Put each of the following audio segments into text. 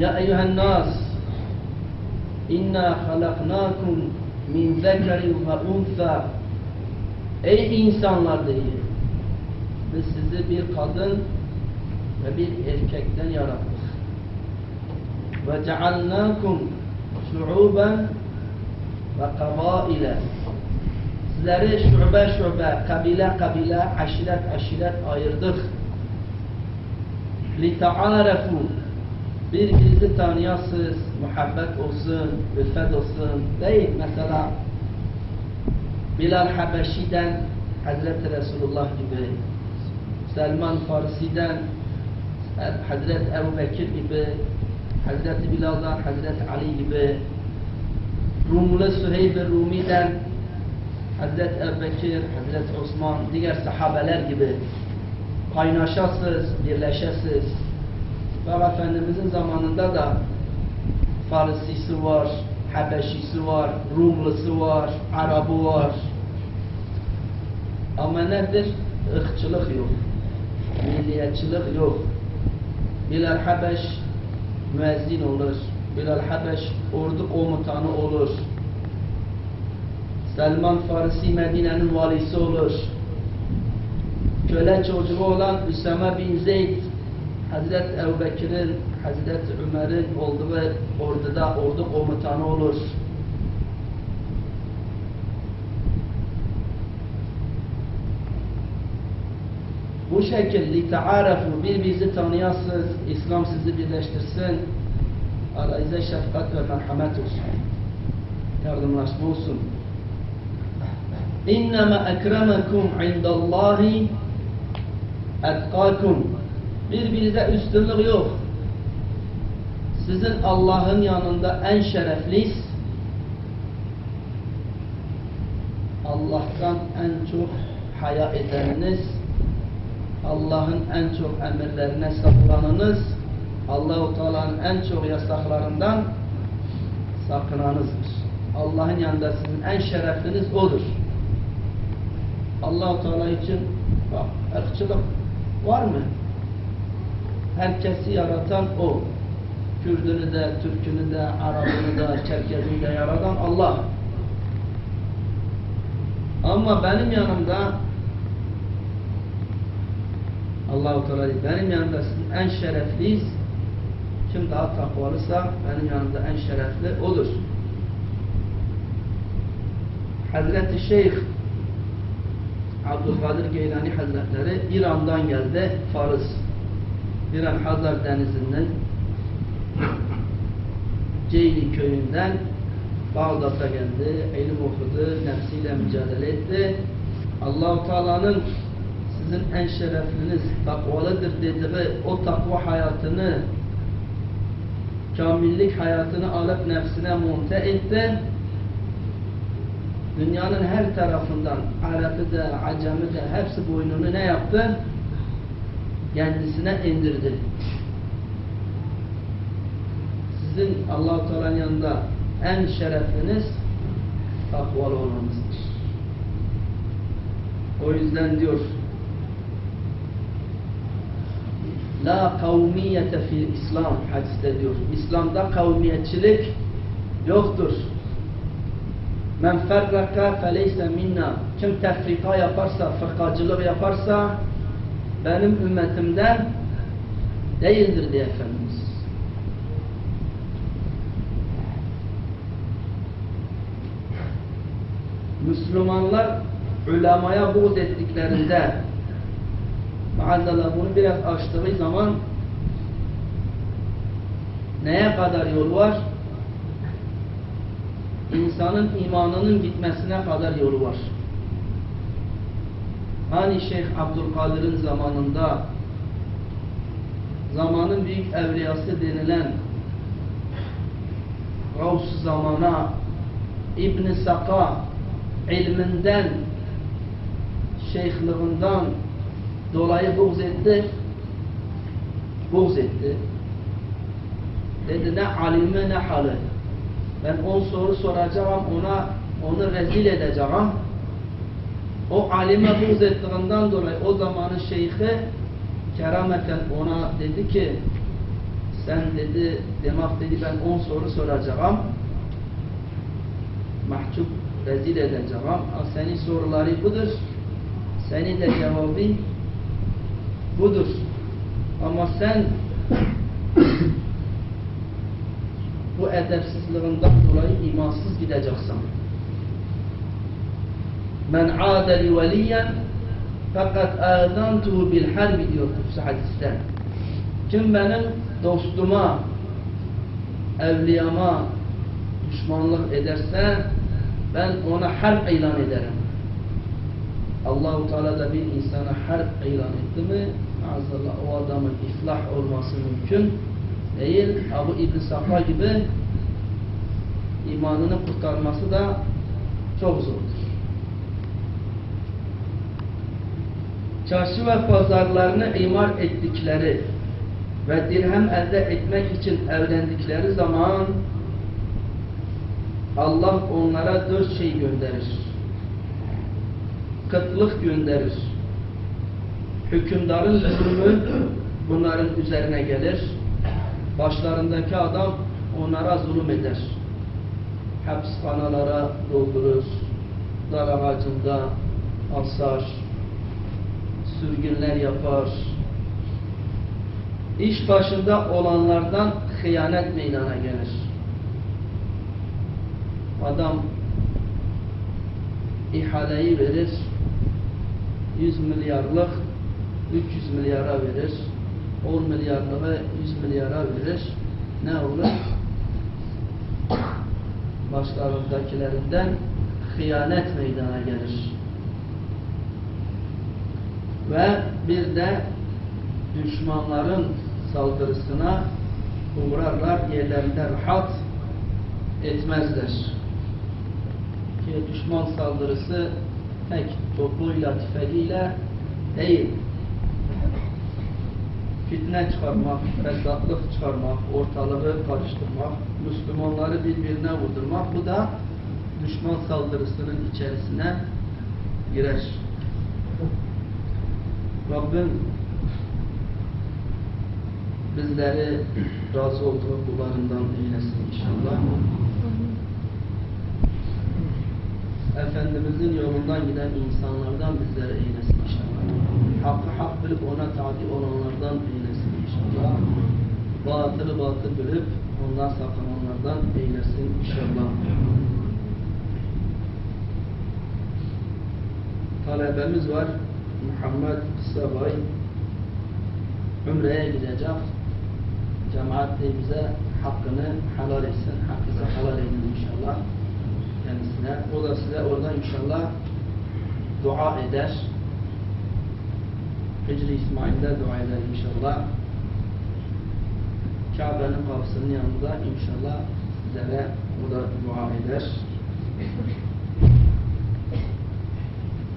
Ya eyyühen nas İnna halaknakum min zekerin ve unsa Ey insanlar değil Biz sizi bir kadın ve bir erkekten yarattık. Ve cealnakum şuuben ve kabaile Sizleri şube şube, kabile kabile, aşiret aşiret ayırdık. لِتَعَارَفُوا Birbirinizi tanıyasınız, muhabbet olsun, ülfet olsun. Değil mesela Bilal Habeşi'den Hazreti Resulullah gibi, Selman Farisi'den Hazreti Ebu Bekir gibi, Hazreti Bilal'dan Hazreti Ali gibi, Rumlu Süheyb Rumi'den Hazreti Ebu Bekir, Hazreti Osman, diğer sahabeler gibi kaynaşasız, birleşesiz. Ve Efendimizin zamanında da Farisisi var, Habeşisi var, Rumlusu var, Arabı var. Ama nedir? Irkçılık yok. Milliyetçilik yok. Bilal Habeş müezzin olur. Bilal Habeş ordu komutanı olur. Selman Farisi Medine'nin valisi olur. Köle çocuğu olan Üsame bin Zeyd Hazreti Ebu Bekir'in, Hazreti Ömer'in olduğu orduda ordu komutanı olur. Bu şekilde taarafu birbirinizi tanıyasınız, İslam sizi birleştirsin, aranızda şefkat ve merhamet olsun, yardımlaşma olsun. İnnemâ ekremekum indallahi etkakum. Birbirinize üstünlük yok. Sizin Allah'ın yanında en şerefliyiz. Allah'tan en çok haya edeniniz, Allah'ın en çok emirlerine saklanınız, Allah-u Teala'nın en çok yasaklarından sakınanızdır. Allah'ın yanında sizin en şerefliniz odur. Allah-u Teala için bak, ırkçılık var mı? Herkesi yaratan O. Kürdünü de, Türkünü de, Arabını da, Çerkezini de yaratan Allah. Ama benim yanımda Allah-u Teala benim yanımda sizin en şerefliyiz. Kim daha takvalısa benim yanımda en şerefli odur. Hazreti Şeyh Abdülkadir Geylani Hazretleri İran'dan geldi, Fars. İran Hazar Denizi'nin Ceyli köyünden Bağdat'a geldi, ilim okudu, nefsiyle mücadele etti. Allahu Teala'nın sizin en şerefliniz takvalıdır dediği o takva hayatını kamillik hayatını alıp nefsine monte etti. Dünyanın her tarafından Arap'ı da, Acem'i de hepsi boynunu ne yaptı? Kendisine indirdi. Sizin Allah-u Teala'nın yanında en şerefliniz takvalı olmanızdır. O yüzden diyor La kavmiyete fil İslam hadiste diyor. İslam'da kavmiyetçilik yoktur. Men ferraka feleyse minna. Kim tefrika yaparsa, fırkacılık yaparsa benim ümmetimden değildir diye Efendimiz. Müslümanlar ulemaya buğz ettiklerinde maazallah bunu biraz açtığı zaman neye kadar yol var? İnsanın imanının gitmesine kadar yolu var. Hani Şeyh Abdülkadir'in zamanında zamanın büyük evliyası denilen Gavs zamana İbn Saka ilminden şeyhliğinden dolayı buğz etti. Buğz etti. Dedi ne alime ne halı. Ben on soru soracağım ona onu rezil edeceğim. O alime buğz ettiğinden dolayı o zamanın şeyhi kerameten ona dedi ki sen dedi demek dedi ben 10 soru soracağım. Mahcup rezil edeceğim. Senin soruları budur. Senin de cevabı budur. Ama sen bu edepsizliğinden dolayı imansız gideceksin. Men adeli veliyen fakat azantuhu bil harbi diyor Kutsu hadiste. Kim benim dostuma, evliyama düşmanlık ederse ben ona harp ilan ederim. Allahu Teala da bir insana harp ilan etti mi azallah o adamın iflah olması mümkün değil. Abu İbn Safa gibi imanını kurtarması da çok zordur. Çarşı ve pazarlarını imar ettikleri ve dirhem elde etmek için evlendikleri zaman Allah onlara dört şey gönderir. Kıtlık gönderir. Hükümdarın zulmü bunların üzerine gelir. Başlarındaki adam onlara zulüm eder. Hapishanalara doldurur. Dar ağacında asar. Sürgünler yapar. İş başında olanlardan hıyanet meydana gelir. Adam ihaleyi verir. 100 milyarlık 300 milyara verir. 10 milyarlığı 100 milyara verir. Ne olur? Başlarındakilerinden hıyanet meydana gelir. Ve bir de düşmanların saldırısına uğrarlar, yerlerinde rahat etmezler. Ki düşman saldırısı tek topuyla, tüfeğiyle değil. Fitne çıkarmak, fesatlık çıkarmak, ortalığı karıştırmak, Müslümanları birbirine vurdurmak, bu da düşman saldırısının içerisine girer. Rabbim bizleri razı olduğu kullarından eylesin inşallah. Efendimizin yolundan giden insanlardan bizleri eylesin inşallah. Hakkı hak bilip ona tabi olanlardan eylesin inşallah. Batılı batıl bilip ondan sakınanlardan eylesin inşallah. Talebemiz var. Muhammed Kısabay Ümre'ye gidecek. Cemaat de bize hakkını helal etsin. Hakkınızı helal edin inşallah kendisine. O da size orada inşallah dua eder. Hicri İsmail'de dua eder inşallah. Kabe'nin kapısının yanında inşallah sizlere o da dua eder.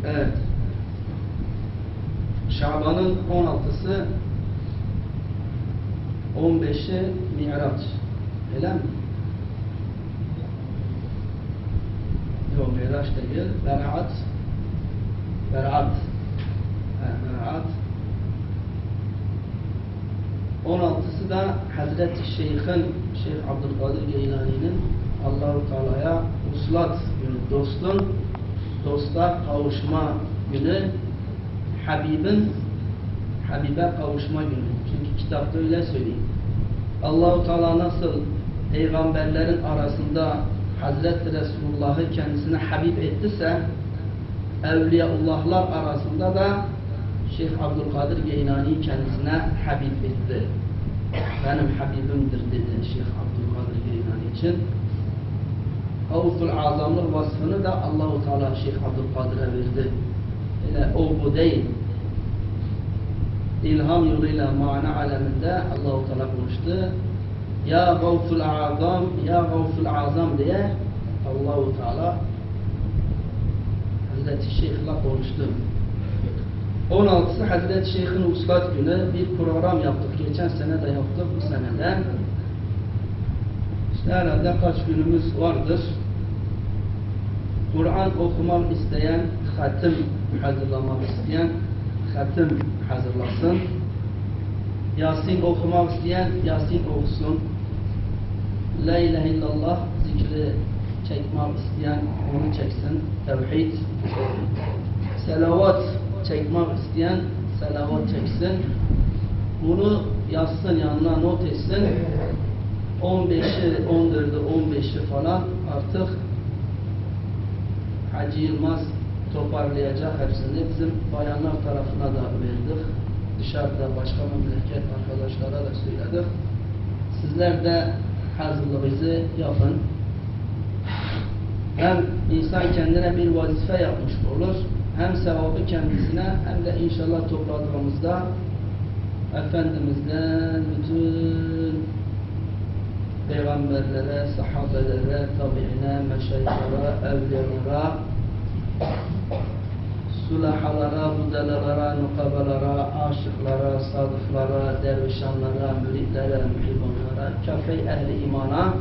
Evet. Şaban'ın 16'sı 15'i Mi'raç. Öyle mi? Yok Mi'raç değil. Berat. Ha, Berat. 16'sı da Hazreti Şeyh'in Şeyh Abdülkadir Geylani'nin Allahu Teala'ya uslat günü, dostun dosta kavuşma günü Habib'in Habib'e kavuşma günü. Çünkü kitapta öyle söyleyeyim. Allahu Teala nasıl peygamberlerin arasında Hazreti Resulullah'ı kendisine Habib ettiyse Evliyaullahlar arasında da Şeyh Abdülkadir Geylani kendisine Habib etti. Benim Habibimdir dedi Şeyh Abdülkadir Geylani için. Havful azamlık vasfını da Allahu Teala Şeyh Abdülkadir'e verdi. Öyle o bu değil. İlham yoluyla mana aleminde Allahu Teala konuştu. Ya Gavful Azam, Ya Gavful Azam diye Allahu Teala Hazreti Şeyh'la konuştu. 16'sı Hazreti Şeyh'in Uslat günü bir program yaptık. Geçen sene de yaptık, bu sene de. İşte herhalde kaç günümüz vardır. Kur'an okumak isteyen, hatim hazırlamak isteyen hatim hazırlasın. Yasin okumak isteyen Yasin okusun. La ilahe illallah zikri çekmek isteyen onu çeksin. Tevhid. Selavat çekmek isteyen selavat çeksin. Bunu yazsın yanına not etsin. 15'i, 14'ü, 15'i falan artık Hacı Yılmaz toparlayacak hepsini. Bizim bayanlar tarafına da verdik. Dışarıda başka memleket arkadaşlara da söyledik. Sizler de hazırlığınızı yapın. Hem insan kendine bir vazife yapmış olur. Hem sevabı kendisine hem de inşallah topladığımızda Efendimiz'den bütün peygamberlere, sahabelere, tabiine, meşayihlere, evliyalara, sulahalara, budalara, nukabalara, aşıklara, sadıklara, dervişanlara, müritlere, muhibbanlara, kafe ehli imana,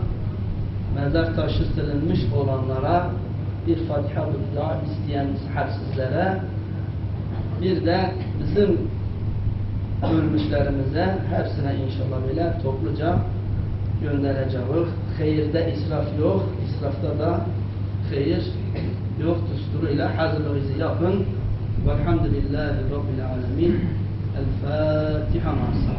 mezar taşı silinmiş olanlara, bir Fatiha bir dua isteyen sahipsizlere, bir de bizim ölmüşlerimize hepsine inşallah böyle topluca göndereceğiz. Hayırda israf yok, israfta da hayır يختصر إلى حاز الغزياء والحمد لله رب العالمين. الفاتحة مع السلامة.